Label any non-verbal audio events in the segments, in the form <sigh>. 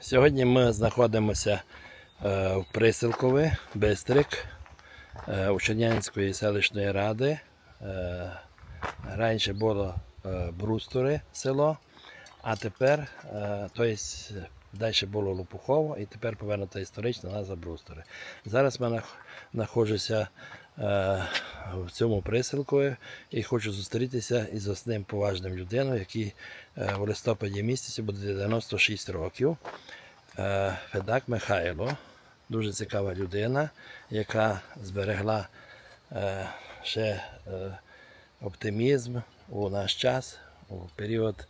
Сьогодні ми знаходимося е, в Присилкові, Бистрик, Учернянської селищної ради. Е, Раніше було е, Брустори село, а тепер, е, тобто, далі було Лопухово, і тепер повернута історична назва Брустори. Зараз я знаходжуся е, в цьому присилкові і хочу зустрітися із основним поважним людиною, який е, в листопаді місяці буде 96 років. Е, Федак Михайло, дуже цікава людина, яка зберегла ще оптимізм у наш час, у період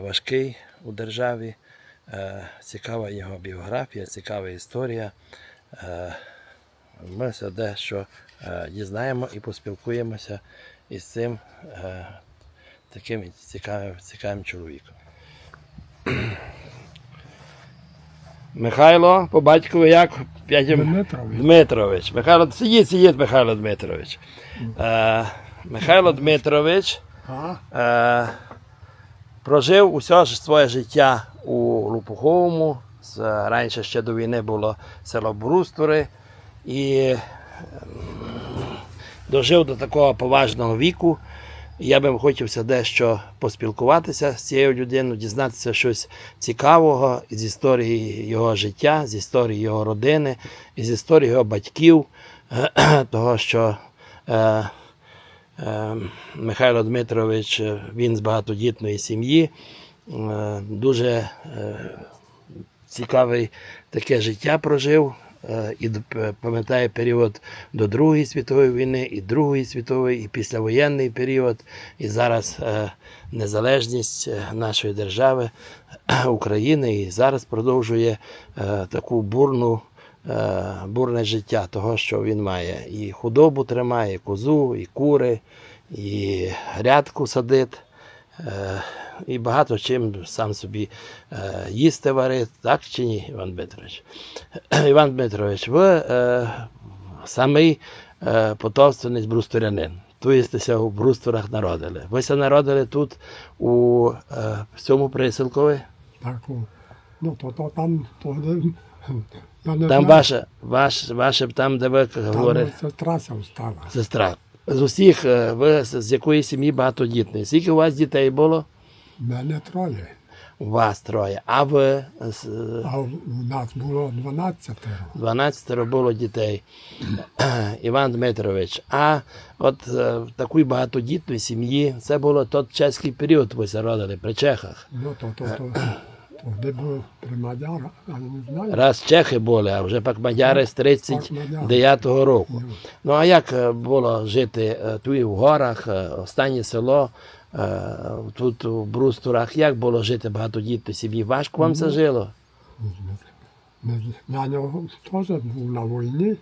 важкий у державі. Е, Цікава його біографія, цікава історія. Е, Ми все дещо е, дізнаємо і поспілкуємося із цим таким цікавим, цікавим чоловіком. <clears throat> Михайло, по батькові як? Дмитрович. Дмитрович. Михайло, сидіть, сидіть, Михайло Дмитрович. Е, Михайло Дмитрович е, прожив усе ж своє життя у Лопуховому. Раніше ще до війни було село Брустори. І ем, дожив до такого поважного віку. Я би хотівся дещо поспілкуватися з цією людиною, дізнатися щось цікавого з історії його життя, з історії його родини, з історії його батьків, <clears throat> того, що е, Михайло Дмитрович е, він з багатодітної сім'ї, е, дуже е, цікавий таке життя прожив. І пам'ятає період до Другої світової війни, і Другої світової, і післявоєнний період, і зараз незалежність нашої держави <clears throat> України, і зараз продовжує таку бурну, бурне життя того, що він має. І худобу тримає, і козу, і кури, і грядку садить. Е, і багато чим сам собі е, їсти варить, так чи ні, Іван Дмитрович? <clears throat> Іван Дмитрович, ви е, самий е, потомственний брустурянин. Туєстеся у брустурах народили. Ви се народили тут у е, цьому присилкові. Так, ну то, то там, то, не Там знаю, ваше, ваше, там, де ви там говорите, сестра ся встала. сестра. З усіх, е, ви з з якої сім'ї багатодітної? Скільки у вас дітей було? Мене троє, У вас троє. А ви з- а у нас було 12. 12 було дітей. Іван Дмитрович. А от е, в такій багатодітної сім'ї це було тот чеський період, ви зародили при Чехах. Ну то, то, то де був при Мадяра, я не знаю. Раз чехи були, а вже пак мадяри з 39-го року. Ну а як е, було жити е, тут в горах, е, останнє село, тут у Брустурах, як було жити багатодітній сім'ї? Важко вам це жило? Я нього теж був на війні.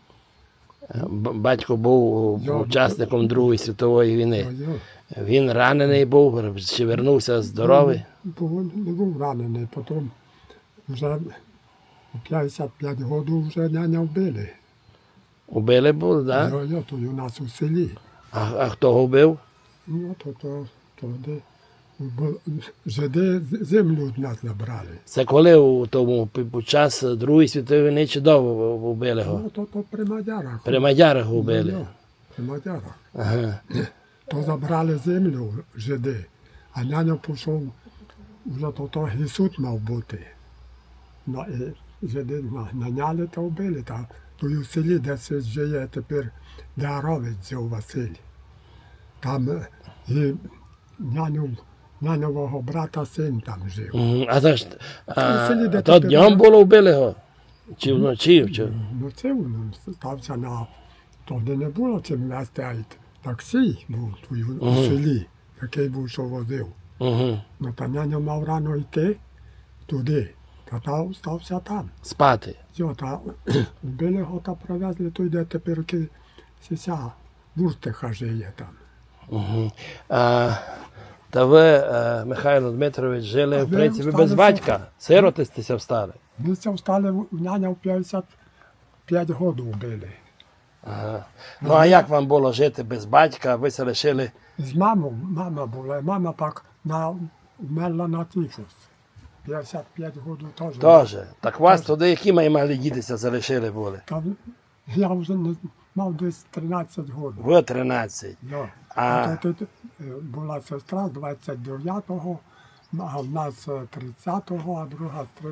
Батько був учасником Другої світової війни. Він ранений був, чи вернувся здоровий. Був, не був ранений, потім вже 55 років вже няня вбили. Убили був, так? Да? Я, я, то у нас у селі. А, а хто го вбив? Ну, то, то, то де, жиди землю від нас забрали. Це коли у тому під час Другої світової війни чи довго вбили його? Ну, то, то при Мадярах. При Мадярах вбили. Ну, при Мадярах. Ага. То забрали землю жиди, а няня пішов, вже то, то Ісус мав бути. Ну, і жиди наняли та вбили. Та, то у селі, де це живе тепер, де Аровець зів Василь. Там і няню, няньового брата син там жив. Мгм. А то ж а, селі, де то тепер- днем було вбили його? Чи вночі? Чи? Ну це він стався на тоді не було чим вести, таксі був тут у селі, який був, що возив. Ну та няня мав рано йти туди, та та стався там. Спати. Йо, та вбили його та привезли туди, де тепер сися буртиха жиє там. Угу. А, та ви, е, Михайло Дмитрович, жили А в ви принципі без в- батька. Сиротистися встали. Ми це встали, в- няня в 55 років вбили. Ага. Ну а як вам було жити без батька? Ви се лишили З мамою, мама була, мама так на, вмерла на тифус. 55 років теж. Теж. Так вас туди, які мої мали дітися залишили були? Та я вже не мав десь 13 років. Ви 13. Да. А- А тут е, була сестра з 29-го, а в нас е, 30-го, а друга з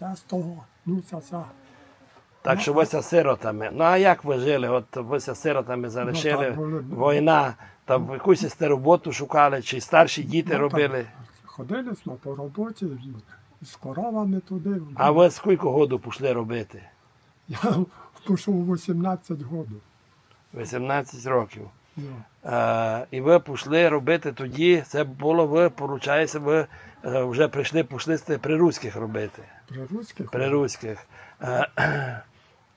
36-го. Ну, це все. Так що ви ся сиротами. Ну а як ви жили? От ви ся сиротами залишили, так були. війна, там якусь сте роботу шукали, чи старші діти Ну, робили. так, Ходили ми по роботі, з коровами туди. А ви скільки году пішли робити? Я пішов 18 років. 18 років. Да. Е, і ви пішли робити тоді, це було ви, получається, ви е, вже прийшли, пішли при руських робити. При русських. При руських. Е,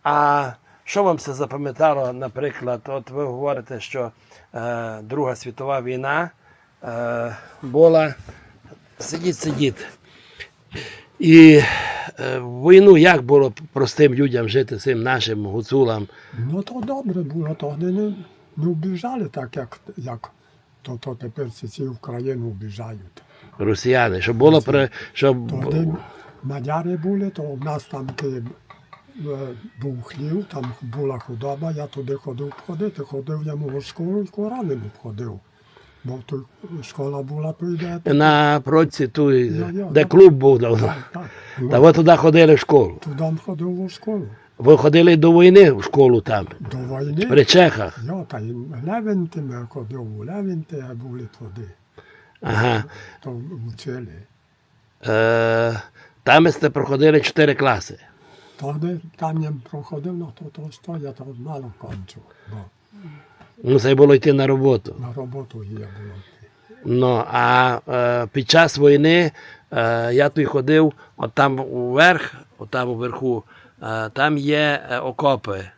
а що вам це запам'ятало, наприклад, от ви говорите, що е, Друга світова війна е, була. Сидіть, сидіть. І е, війну як було простим людям жити цим нашим гуцулам? Ну то добре було, тоді не, не вбіжали так, як, як то, то тепер всі в країну вбіжають. Росіяни, щоб було при щоб Тоді мадяри були, то в нас там був хлів, там була худоба, я туди ходив ходити, ходив я в школу і Корани ходив. Бо тут школа була, йде. на проці ту, де клуб був давно. Так, Та ви туди ходили в школу. туди ходив у школу. Ви ходили до війни в школу там, До війни. при Чехах. Я та й Левенти ми ходив, у Левенти були туди, Ага. то вчили. Е, там сте проходили 4 класи. Тоді там я проходив, ну то, то що я то мало бо Ну, це було йти на роботу. на роботу є було. йти. Ну, а е, під час війни е, я тут ходив, от там уверх, от там уверху, е, там є е, окопи е,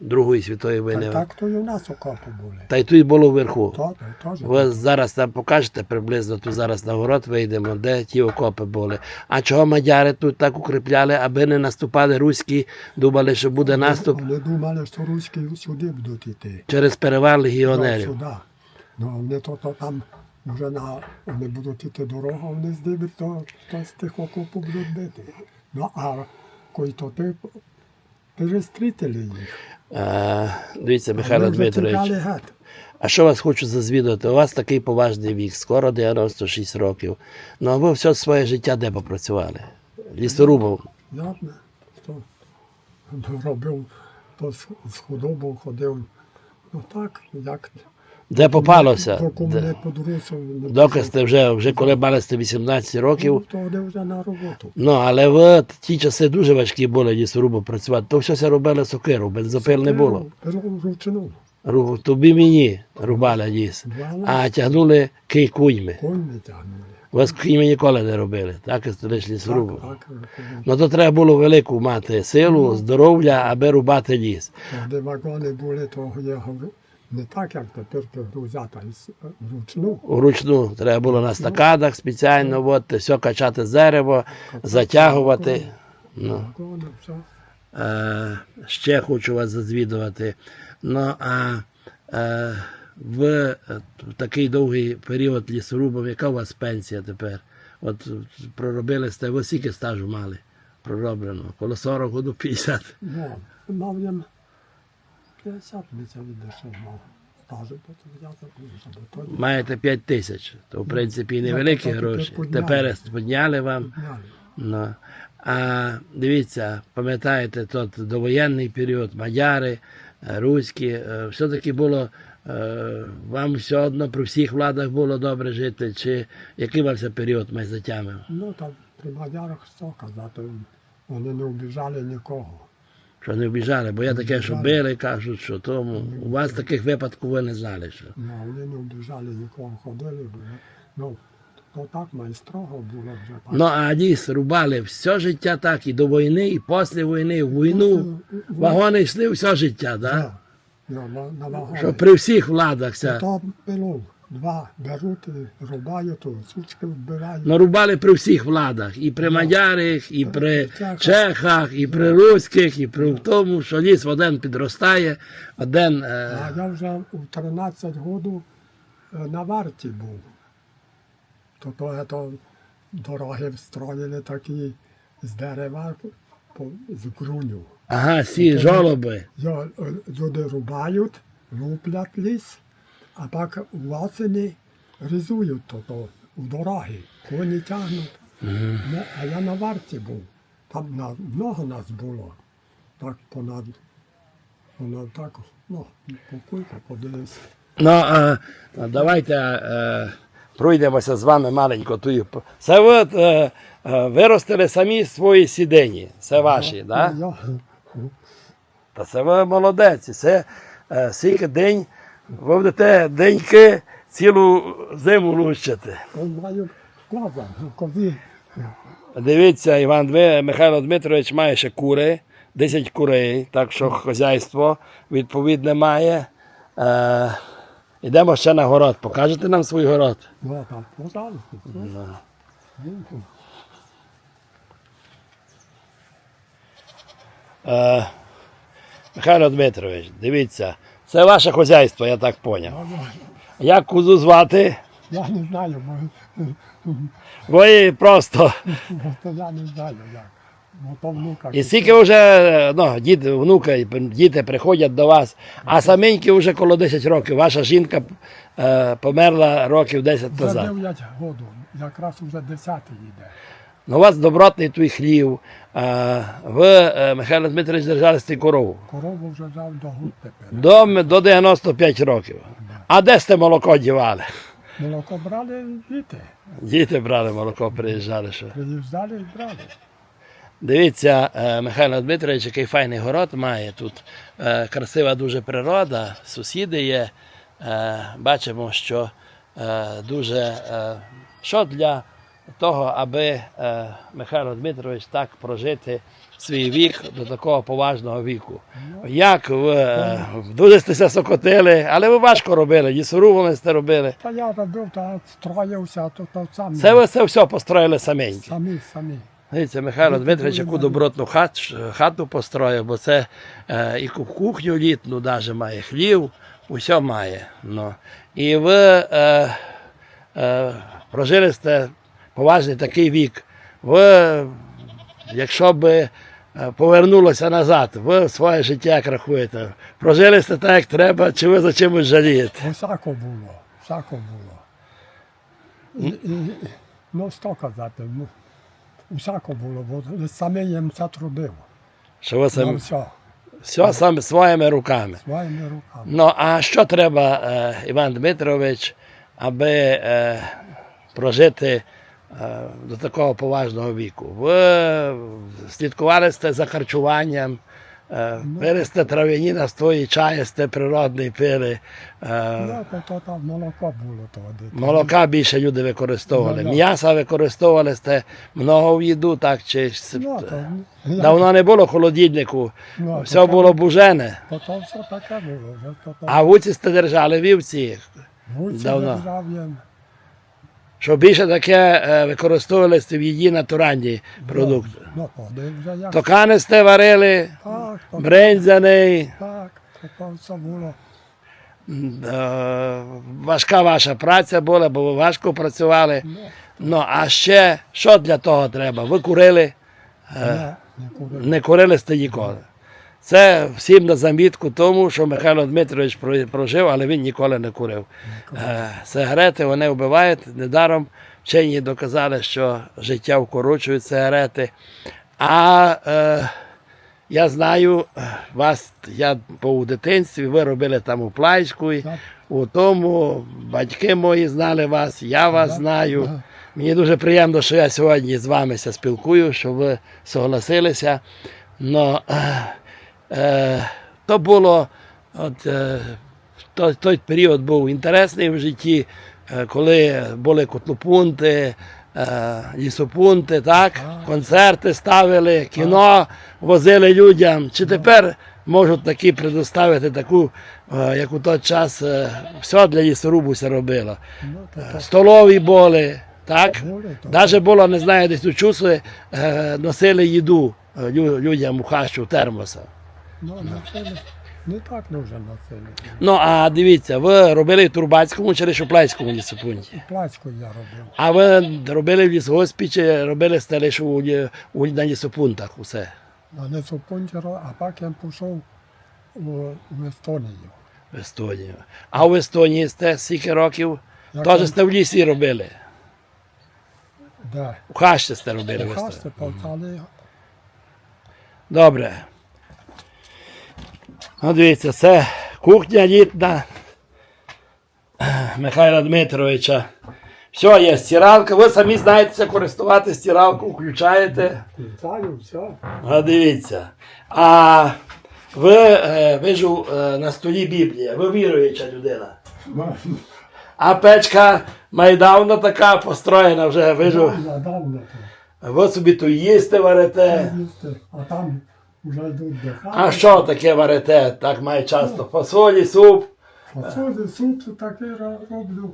Другої світової війни. Так, то і у нас окопи були. Та й тут було вверху. То. Ви зараз там покажете приблизно, тут зараз на город вийдемо, де ті окопи були. А чого мадяри тут так укріпляли, аби не наступали руські, думали, що буде наступ Вони думали, що руські сюди будуть йти. через перевал Ну, легіонерів. сюди. Ну, вони то, то там вже на, вони будуть йти дорогу, вони здибуть, то, то з тих окопів будуть бити. Ну, а то ти перестрітили їх. А, дивіться, Михайло Дмитрович. А що вас хочу зазвідувати? У вас такий поважний вік, скоро 96 років. Ну а ви все своє життя де попрацювали? Лісорубом. Я робив, то з, з ходив. Ну так, як Де попалося? Де? не Доки сте вже, вже коли мали сте 18 Ну, років. то де вже на роботу. Ну, але в ті часи дуже важкі були лісорубом працювати. То все це робили сокиру, бензопил не було. Ручну. Ру- Тобі мені рубали ліс. А тягнули кий куйми. Тягнули. Ви куйми ніколи не робили. Так, і так, так. Ну то треба було велику мати силу, здоров'я, аби рубати ліс. Де вагони були, то я говорю, не так, як тепер грузята вручну. Вручну треба було на стакадах спеціально, от, все качати з дерева, затягувати. Ну. Е, ще хочу вас зазвідувати. Ну а е, в е, в такий довгий період лісорубом, яка у вас пенсія тепер? От проробили сте, ви скільки стажу мали пророблено? Коло 40 году 50. Ну, мав я 50 місяців відійшов, мав стажу, то я закружив. То Маєте 5 тисяч, то в принципі невеликі тепер гроші. підняли. Тепер підняли вам. підняли. Ну. А дивіться, пам'ятаєте, тот довоєнний період, мадяри, е, руські, е, все-таки було е, вам все одно при всіх владах було добре жити, чи який вам це період май затямив? Ну, там при мадярах що казати, вони не обіжали нікого. Що не вбіжали, бо я таке, що били, кажуть, що тому. У вас таких випадків ви не знали, що. Ну, вони не обіжали нікого, ходили. Ну, то так майстрого було вже. Ну а ліс рубали все життя так, і до війни, і після війни, в війну. Вагони йшли все життя, так? Да. На, на вагони. Що при всіх владах це. Два беруть, і рубають, то сучки вбирають. Ну, рубали при всіх владах, і при мадярах, і при Чехах. і при руських, і при тому, що ліс в один підростає, один. Е, А я вже у 13 років е, на варті був. то, то, дороги строїли такі з дерева по, з груню. Ага, сі жолоби. Е, люди рубають, луплять ліс, а так власені різують то, то у дороги, коні тягнуть. Ну, а я на варті був. Там на, много нас було. Так понад, понад так, ну, по кульку подивився. Ну, а, а давайте е, пройдемося з вами маленько. Тую. Це ви от, е, е, виростили самі свої сідені. Це ваші, так? Да? Я, Та це ви молодець. Це е, скільки день, будете деньки цілу зиму лущити. Дивіться, Іван Дми- Михайло Дмитрович має ще кури, 10 курей, так що хазяйство відповідне має. Е, йдемо ще на город. Покажете нам свій город? ну. Е, Михайло Дмитрович, дивіться, це ваше хазяйство, я так поняв. Як кузу звати? Я не знаю, бо, Ви просто. я не знаю як. То внука. І скільки вже ну, діти, внуки, діти приходять до вас, а саменькі вже коло 10 років. Ваша жінка е, померла років 10 Вже назад. 9 году, якраз уже 10 йде. У вас добротний той хлів. Е, ви, е, Михайло Дмитрович, держали з корову. Корову вже жав до гуд тепер. До, до 95 років. А де сте молоко дівали? Молоко брали діти. Діти брали молоко, приїжджали. Що. Приїжджали і брали. Дивіться, е, Михайло Дмитрович, який файний город має тут. Красива дуже природа, сусіди є. Бачимо, що дуже що для того, аби е, Михайло Дмитрович так прожити свій вік до такого поважного віку. Як ви е, дуже сте сокотили, але ви важко робили, лісорубами сте робили. Та я робив, та строївся, то, то самі. Це ви це все построїли саменькі. Самі, самі. Дивіться, Михайло Дмитрович, яку добротну хат, хату построїв, бо це е, і кухню літну навіть має, хлів, усе має. Ну. І ви е, е, прожили сте поважний такий вік. Ви, якщо б е, повернулося назад, ви своє життя як рахуєте, прожили сте так, як треба, чи ви за чимось жалієте? Всяко було, всяко було. Ну, що казати, ну, всяко було, бо саме їм це трудив. Що ви сам, все, все саме своїми руками. своїми руками. Ну, а що треба, е, Іван Дмитрович, аби е, прожити до такого поважного віку? Ви слідкували сте за харчуванням, е, пили сте трав'яні настої, чаї сте природний пили. Е, Ну, то, то там молоко було тоді. молока більше люди використовували. Ну, да. М'яса використовували сте много в їду, так чи Ну, то, давно не було холодильнику, Ну, все то- було бужене. То, то все таке було. То, то, А вуці сте держали вівці. Гуці давно. держав. Що більше таке е, використовувалися в їді натуральні продукти. Ну, то, де вже як. Токани сте варили, брензяний, так, все було. е, важка ваша праця була, бо ви важко працювали. Ну, а ще що для того треба? Ви курили, Не, не не курили сте ніколи. Це всім на замітку тому, що Михайло Дмитрович прожив, але він ніколи не курив. Е, Сигарети вони вбивають. Недаром вчені доказали, що життя вкорочують сигарети. А е, я знаю, вас, я був у дитинстві, ви робили там у Плайську, у тому батьки мої знали вас, я вас Так, знаю. так. Мені дуже приємно, що я сьогодні з вами спілкую, що ви согласилися. Но, е, е, то було, от, е, той, той період був інтересний в житті, е, коли були котлопунти, е, лісопунти, так? концерти ставили, кіно возили людям. Чи тепер можуть такі предоставити таку, е, як у той час е, все для лісорубу все робило. Ну, то, то, Столові були, так? Навіть було, не знаю, десь у чуси носили їду людям у хащу термоса. Ну, носили. Не так дуже на. Ну, а дивіться, ви робили в Турбацькому чи Шуплайському лісопункті? Плачку я робив. А ви робили в лісгоспі чи робили що у, лі- у, на лісопунктах усе? На лісопунтера, а так я пішов у, в Естонію. В Естонію. А в Естонії сте скільки років? Я Теж там- сте в лісі робили. Де? У хащі сте робили в Хасти Естонії. полтали. Добре. Ну, дивіться, це кухня літна <clears throat> Михайла Дмитровича. Все, є стиралка. Ви самі знаєте користувати стиралку, включаєте. Включаю, все. А дивіться. А ви, е, ви ж е, на столі Біблія, ви віруюча людина. А печка майдавно така построєна вже, ви ж, то. ви собі тут їсти варите. А там А що таке варите? Так має часто. Фасолі, суп. Посуди, суп ро- роблю.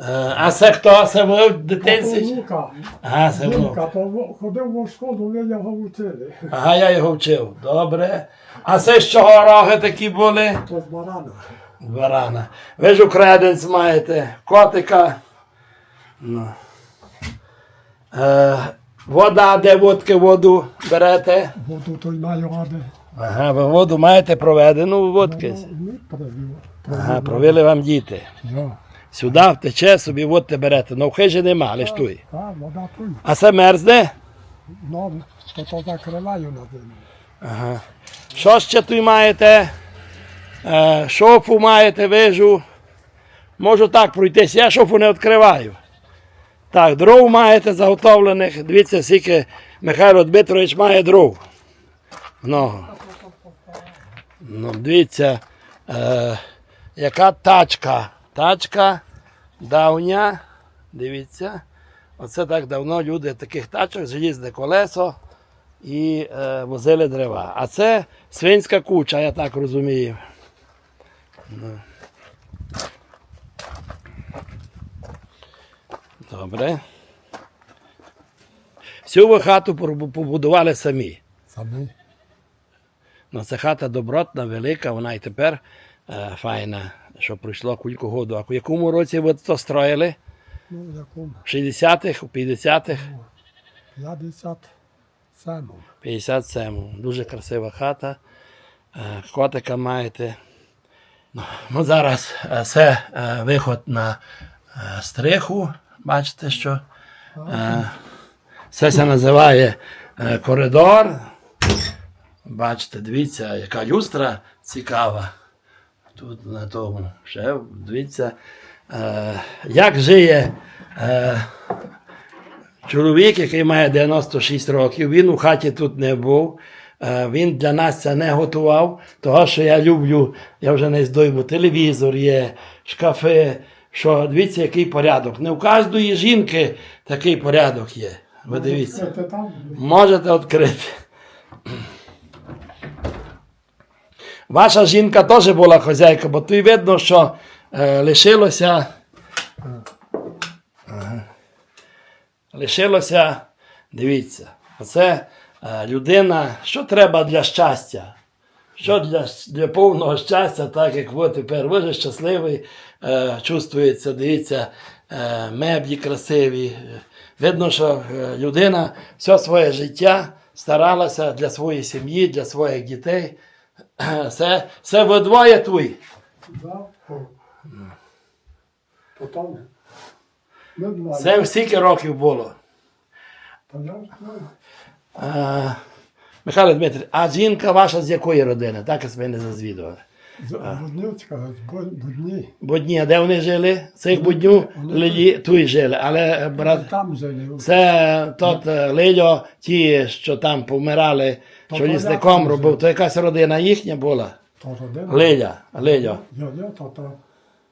Е, А це хто? Це ви в дитинстві? Онука. Ага, це. Онука, ходив в школу, ви його вчили. Ага, я його вчив. Добре. А це з чого роги такі були? То з барана. Барана. Ви ж украденць маєте. Котика. Ну. Е, вода, де водки воду берете? Воду той маю ради. Ага, ви воду маєте проведену водки. Ну, провів. Ага, провели вам діти. Я. Сюди втече, собі водки берете. Ну в хижі нема, але ж туй. А, вода той. А це мерзне? Ну, то то закриваю на зиму. Ага. Що ще тут маєте? Е, шофу маєте, вижу. Можу так пройтись, я шофу не відкриваю. Так, дров маєте заготовлених. Дивіться, скільки Михайло Дмитрович має дров. Много. Ну, дивіться, е, яка тачка. Тачка давня. Дивіться. Оце так давно люди таких тачок, желізне колесо і е, возили дерева. А це свинська куча, я так розумію. Добре. Всю ви хату побудували самі. Самі. Ну, це хата добротна, велика, вона і тепер е, файна, що пройшло кілька году. А в якому році ви то строїли? Ну, в якому? В 60-х, у 50-х? 57. 57. Дуже красива хата. Е, Котика маєте. Ну, ну, зараз е, це е, виход на е, стриху. Бачите, що е, це се називає е, коридор. Бачите, дивіться, яка люстра цікава. Тут на тому ще дивіться, е, як жиє е, Чоловік, який має 96 років, він у хаті тут не був. е, Він для нас це не готував. Того, що я люблю, я вже не здойму, телевізор є, шкафи. Що дивіться, який порядок. Не у кожної жінки такий порядок є. Ви дивіться. Можете відкрити. Ваша жінка теж була хазяйка, бо тут видно, що е, лишилося. Ага. Лишилося, дивіться, оце е, людина, що треба для щастя. Що для, для повного щастя, так як ви тепер, ви же щасливий, е, чувствується, дивіться, е, меблі красиві. Видно, що е, людина все своє життя старалася для своєї сім'ї, для своїх дітей. Все, все ви двоє твої. Це скільки років було. Михайло Дмитрович, а жінка ваша з якої родини? Так ось ми не зазвідували. Буднівська, Будні. Будні, а де вони жили? Цих будню Лилі тут жили, але е, брат. Там жили. Це тот е, Лильо, ті, що там помирали, що лісником робив, то якась родина їхня була. То родина. Лиля, Лильо. Я, я, то, то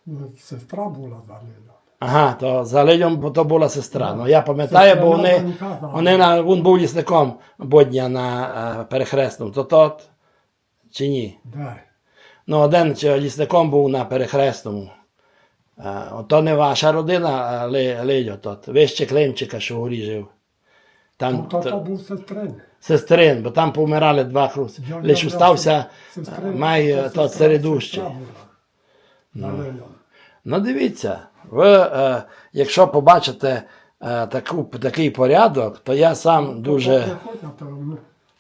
ну, сестра була за Лиля. Ага, то за Лильом бо то була сестра. Ну я пам'ятаю, бо вони, вони на, він був лісником Бодня на перехресному. То тот чи ні? Да. Ну, один лісником був на перехресному. А, то не ваша родина, Ли- Лильо тот. Вище Климчика, що горі жив. Там То, то, то був сестрин. сестрин, бо там помирали два. Я- Лише я устався сестрин, то середущий. Налила. Ну дивіться, ви, е, якщо побачите е, таку, такий порядок, то я сам дуже.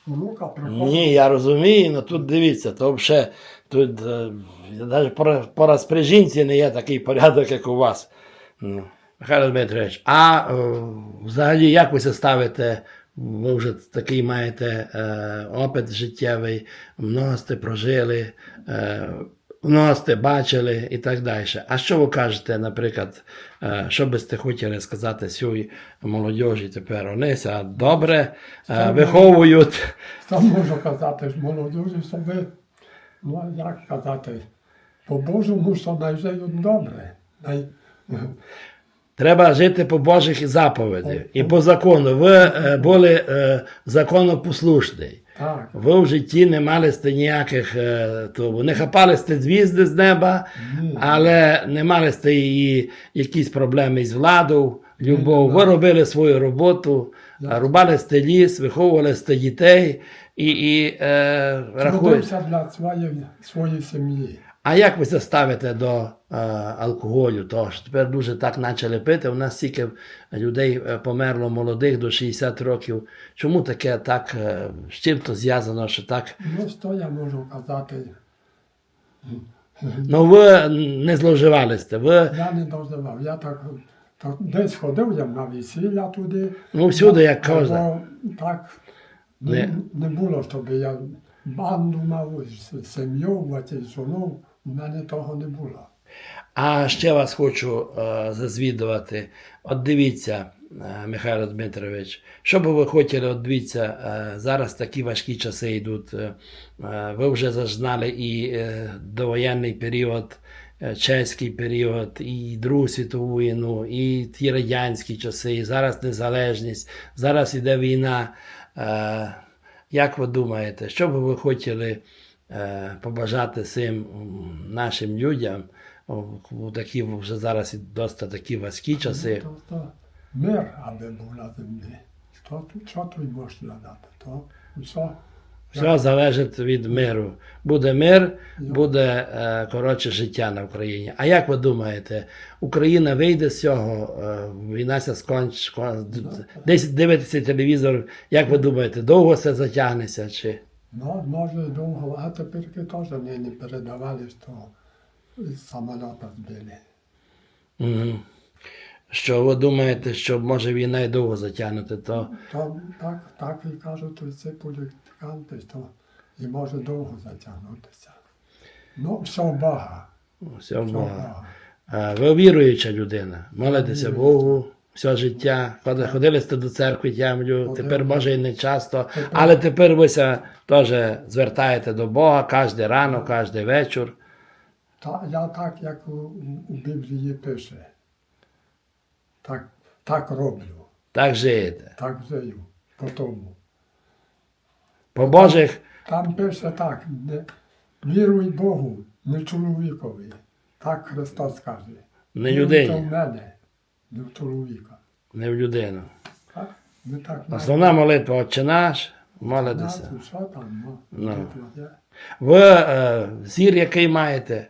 Внука приходить. Ні, я розумію, але тут дивіться, то взагалі тут е, навіть по, по розпорядженці не є такий порядок, як у вас. Ну. Михайло Дмитрович, а е, взагалі як ви це ставите? Ви вже такий маєте е, опит життєвий, много сте прожили, е, много сте бачили і так далі. А що ви кажете, наприклад, е, що би сте хотіли сказати сьогодні молодіжі тепер? Онися? добре е, виховують. Що можу казати, ж молодежі собі, ну як казати, по-божому, що найжиють добре. Най... Треба жити по Божих заповідях і по закону. Ви е, були е, законопослушний. Так, Ви в житті не мали сте ніяких, того, то, не хапали сте звізди з неба, Ні. але не мали сте її якісь проблеми з владою, любов. Ви робили свою роботу, рубали сте ліс, виховували сте дітей і, і е, рахуєте. трудився для своєї, своєї сім'ї. А як ви це ставите до е, алкоголю? Того що тепер дуже так почали пити. У нас стільки людей е, померло молодих до 60 років. Чому таке так? е, з чим то зв'язано, що так? Ну, що я можу казати? Ну ви не зловживали сте. Ви Я не доживав. Я так, так десь ходив я на весілля туди. Ну, всюди, як кожен. Так, Не. не, було, щоб я банду мав, сім'ю, жону. У мене того не було. А ще вас хочу е, зазвідувати. От дивіться, е, Михайло Дмитрович, що би ви хотіли, от дивіться, е, зараз такі важкі часи йдуть. Е, е, ви вже зазнали і е, довоєнний період, е, чеський період, і Другу світову війну, і ті радянські часи, і зараз незалежність, зараз іде війна. Е, як ви думаєте, що би ви хотіли е, побажати цим нашим людям у, такі вже зараз досить такі важкі часи? То мир, аби був на землі. Що, тут- можна надати? То все. Все залежить від миру. Буде мир, буде е, коротше життя на Україні. А як ви думаєте, Україна вийде з цього? Е, війна ся сконч, десь дивитеся телевізор. Як ви думаєте, довго це затягнеться? Чи? Ну, може довго, а тепер теж не, не передавали, що самоліта збили. Мгм. Що ви думаєте, що може війна і довго затягнути, то То так, так і кажуть, це політиканти, що і може довго затягнутися. Ну, все Бога. все Все Бога. Бога. Ви віруюча людина, молитеся Богу все життя. Ходи- Ходили сте до церкви тямлю, тепер може і не часто, але тепер ви ся теж звертаєте до Бога кожен ранок, кожен вечір. Та, я так, як у, Біблії пише. Так, так роблю, Так живете. так жию по тому. По Божих, Там пише так, не, віруй Богу, не чоловікові. Так Христос каже. не Віруйте в мене, не в чоловіка. не в людину. Так? Ми так Основна молитва Отче наш, молитеся. знаємо, що там, ну, Ну. молитва є. Ви е, зір, який маєте?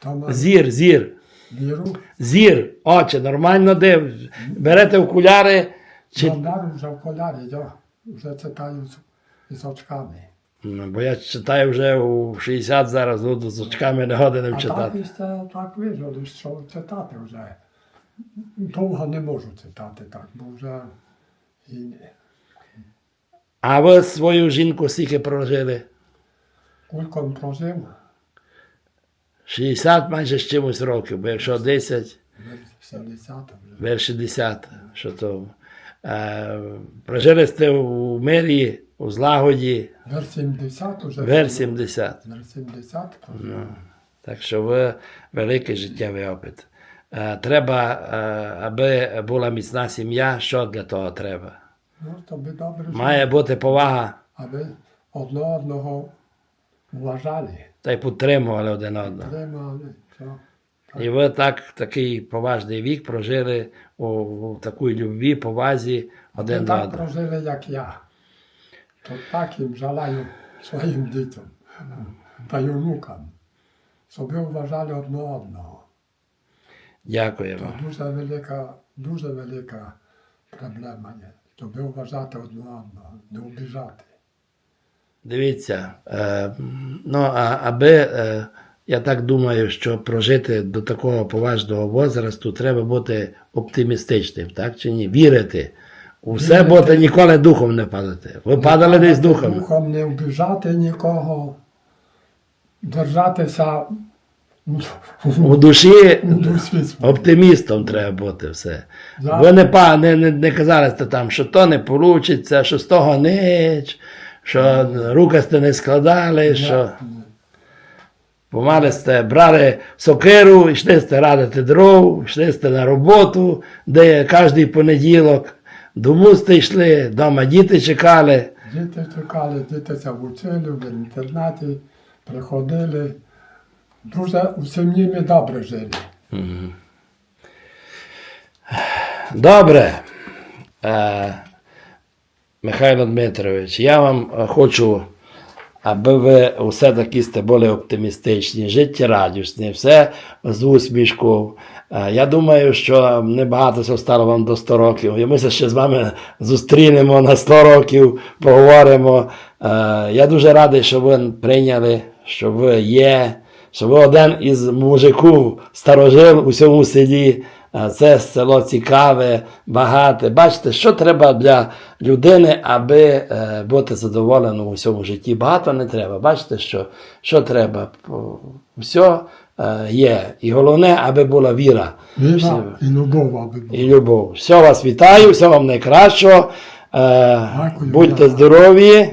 Що ми Зір, зір. віру, Зір, очі, нормально див. Берете окуляри, чи чи... вже в колярі, я вже читаю з очками. Ну, бо я читаю вже у 60 зараз, ну, з очками не годиним А так читати. так вижили, що читати вже. Довго не можу читати так, бо вже. А ви свою жінку скільки прожили? Кульком прожив, 60 майже з чимось років, бо якщо 10, вже 70 вже. вер 60, що то. Прожили сте у мирі, у злагоді, Вер 70 вже. вер 70. Вер 70. Ну, так що ви великий життєвий опит. Е, треба, е, аби була міцна сім'я, що для того треба? Ну, то би добре, Має бути повага, аби одне одного вважали, та й підтримували один одного. що І ви так, такий поважний вік прожили у, у такій любві, повазі один до так прожили, як я. То так їм жалаю своїм дітям та й онукам, щоб вважали одне одного. Дякую вам. дуже велика, дуже велика проблема є. Щоб вважати одне одного, не обіжати. Дивіться, е, ну, а, аби, е, я так думаю, що прожити до такого поважного возрасту, треба бути оптимістичним, так чи ні? Вірити. У все Вірити. бути ніколи духом не падати. Ви падали десь духом. Духом не обіжати нікого, держатися У душі у душі оптимістом треба бути все. Да. Ви не, па, не, не, не казали там, що то не вийде, що з того ніч, що руки сте не складали, що. Помали сте, брали сокиру, йшли сте радити дров, йшли сте на роботу, де кожен понеділок. Дому сте йшли, вдома діти чекали. Діти чекали, діти се вчили в інтернаті, приходили. Дуже у сім'ї ми добре жили. Добре. Е, Михайло Дмитрович, я вам е, хочу, аби ви все-таки сте були оптимістичні, життєрадісні, все з усмішкою. Е, Я думаю, що небагато це стало вам до 100 років. І ми ще з вами зустрінемо на 100 років, поговоримо. Е, Я дуже радий, що ви прийняли, що ви є, що ви один із мужиків старожил у цьому селі. Це село цікаве, багате. Бачите, що треба для людини, аби е, бути задоволеним у всьому житті. Багато не треба. Бачите, що, що треба? Все е, є. І головне, аби була віра Віра і любов, аби була. і любов. Все вас вітаю, все вам найкращого. Е, Дякую, будьте здорові,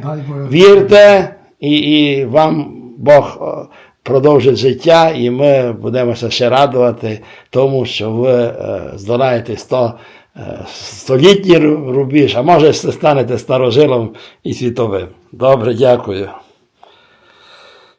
вірте, і, і вам Бог е, продовжить життя, і ми будемо ще радувати тому, що ви е, здолаєте 100 е, столітній рубіж, а може станете старожилом і світовим. Добре, дякую.